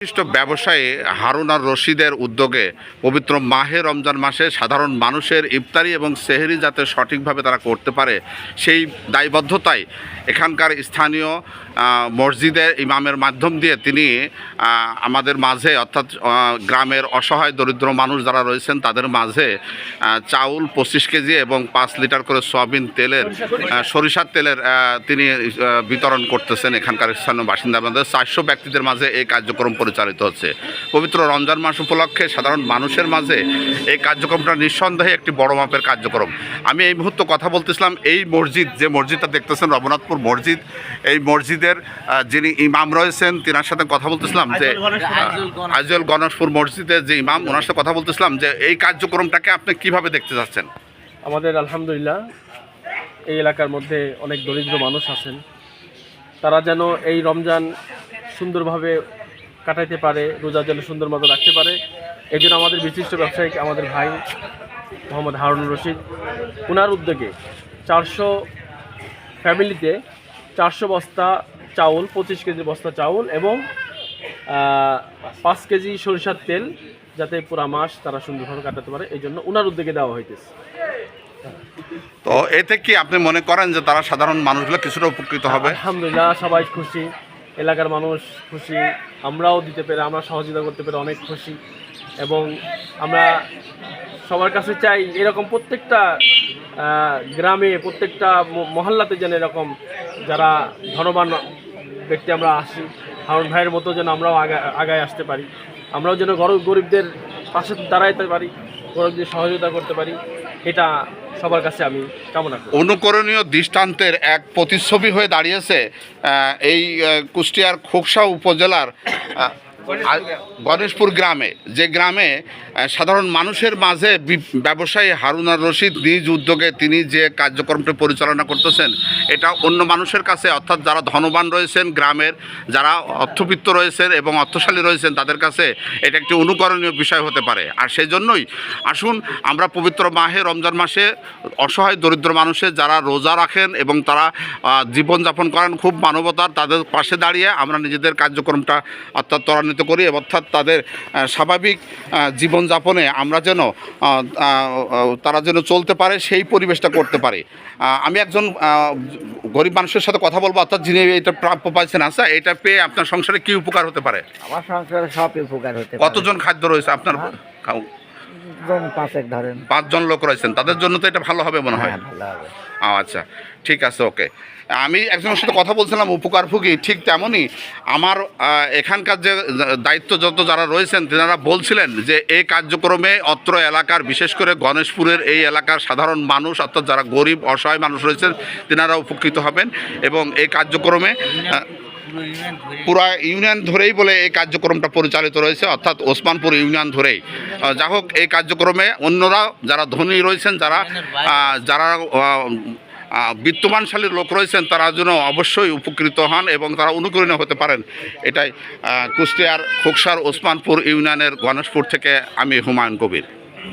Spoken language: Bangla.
বিশিষ্ট ব্যবসায়ী হারুন আর রশিদের উদ্যোগে পবিত্র মাহে রমজান মাসে সাধারণ মানুষের ইফতারি এবং সেহরি যাতে সঠিকভাবে তারা করতে পারে সেই দায়বদ্ধতায় এখানকার স্থানীয় মসজিদের ইমামের মাধ্যম দিয়ে তিনি আমাদের মাঝে অর্থাৎ গ্রামের অসহায় দরিদ্র মানুষ যারা রয়েছেন তাদের মাঝে চাউল পঁচিশ কেজি এবং পাঁচ লিটার করে সয়াবিন তেলের সরিষার তেলের তিনি বিতরণ করতেছেন এখানকার স্থানীয় বাসিন্দা। আমাদের চারশো ব্যক্তিদের মাঝে এই কার্যক্রম পরিচালিত হচ্ছে। পবিত্র রমজান মাস উপলক্ষে সাধারণ মানুষের মাঝে এই কার্যক্রমটা নিঃসন্দেহে একটি বড় মাপের কার্যক্রম। আমি এই মুহূর্তে কথা বলতেছিলাম এই মসজিদ যে মসজিদটা দেখতেছেন রঘুনাথপুর মসজিদ এই মসজিদের যিনি ইমাম রয়েছেন তিনার সাথে কথা বলতেছিলাম যে আজল গণেশপুর মসজিদের যে ইমাম ওনার সাথে কথা বলতেছিলাম যে এই কার্যক্রমটাকে আপনি কীভাবে দেখতে চাচ্ছেন আমাদের আলহামদুলিল্লাহ এই এলাকার মধ্যে অনেক দরিদ্র মানুষ আছেন। তারা যেন এই রমজান সুন্দরভাবে কাটাইতে পারে রোজা যেন সুন্দর মতো রাখতে পারে। এই জন্য আমাদের বিশিষ্ট ব্যবসায়িক আমাদের ভাই মোহাম্মদ হারুন রশিদ ওনার উদ্যোগে চারশো ফ্যামিলিতে চারশো বস্তা চাউল পঁচিশ কেজি বস্তা চাউল এবং পাঁচ কেজি সরিষার তেল যাতে পুরা মাস তারা সুন্দরভাবে কাটাতে পারে। এই জন্য ওনার উদ্যোগে দেওয়া হইতেছে। তো এতে কি আপনি মনে করেন যে তারা সাধারণ মানুষগুলো কিছুটা উপকৃত হবে? আলহামদুলিল্লাহ সবাই খুশি। এলাকার মানুষ খুশি, আমরাও দিতে পেরে, আমরা সহযোগিতা করতে পেরে অনেক খুশি। এবং আমরা সবার কাছে চাই এরকম প্রত্যেকটা গ্রামে, প্রত্যেকটা মহল্লাতে যেন এরকম যারা ধনবান ব্যক্তি আমরা আসি, হারুন ভাইয়ের মতো যেন আমরাও আগা- আগায় আসতে পারি। আমরাও যেন গরিব গরিবদের পাশে দাঁড়াইতে পারি, গরিবদের সহযোগিতা করতে পারি। এটা সবার কাছে আমি কামনা করি। অনুকরণীয় দৃষ্টান্তের এক প্রতিচ্ছবি হয়ে দাঁড়িয়েছে এই কুষ্টিয়ার খোকসা উপজেলার গণেশপুর গ্রামে, যে গ্রামে সাধারণ মানুষের মাঝে ব্যবসায়ী হারুনার রশিদ নিজ উদ্যোগে তিনি যে কার্যক্রমটি পরিচালনা করতেছেন, এটা অন্য মানুষের কাছে, অর্থাৎ যারা ধনবান রয়েছেন গ্রামের, যারা অর্থবিত্ত রয়েছেন এবং অর্থশালী রয়েছেন, তাদের কাছে এটা একটি অনুকরণীয় বিষয় হতে পারে। আর সেই জন্যই আসুন, আমরা পবিত্র মাহে রমজান মাসে অসহায় দরিদ্র মানুষের যারা রোজা রাখেন এবং তারা জীবনযাপন করেন, খুব মানবতার তাদের পাশে দাঁড়িয়ে আমরা নিজেদের কার্যক্রমটা অর্থাৎ ত্বরান্বিত করি অর্থাৎ তাদের স্বাভাবিক জীবনযাপনে আমরা যেন তারা যেন চলতে পারে সেই পরিবেশটা করতে পারে। আমি একজন গরিব মানুষের সাথে কথা বলব অর্থাৎ যিনি এটা প্রাপ্য পাচ্ছেন আচ্ছা এটা পেয়ে আপনার সংসারে কি উপকার হতে পারে? আমার সংসারে সব উপকার হতে কতজন খাদ্য রয়েছে আপনার খাও- জন পাঁচেক ধরেন। পাঁচজন লোক রয়েছেন। তাদের জন্য তো এটা ভালো হবে মনে হয়। হ্যাঁ ভালো হবে। আচ্ছা ঠিক আছে ওকে। আমি একজনের সাথে কথা বলছিলাম উপকারভোগী ঠিক তেমনই। আমার এখানকার যে দায়িত্ব যত যারা রয়েছেন তেনারা বলছিলেন যে এই কার্যক্রমে অত্র এলাকার বিশেষ করে গণেশপুরের এই এলাকার সাধারণ মানুষ অর্থাৎ যারা গরিব অসহায় মানুষ রয়েছেন তেনারা উপকৃত হবেন। এবং এই কার্যক্রমে পুরা ইউনিয়ন ধরেই। বলে এই কার্যক্রমটা পরিচালিত রয়েছে অর্থাৎ ওসমানপুর ইউনিয়ন ধরেই। যা হোক এই কার্যক্রমে অন্যরা যারা ধনী রয়েছেন যারা যারা আহ, আহ, বিত্তমানশালী লোক রয়েছেন তারা যেন অবশ্যই উপকৃত হন এবং তারা অনুকরণীয় হতে পারেন। এটাই কুষ্টিয়ার খোকসার ওসমানপুর ইউনিয়নের গণেশপুর থেকে আমি হুমায়ুন কবির।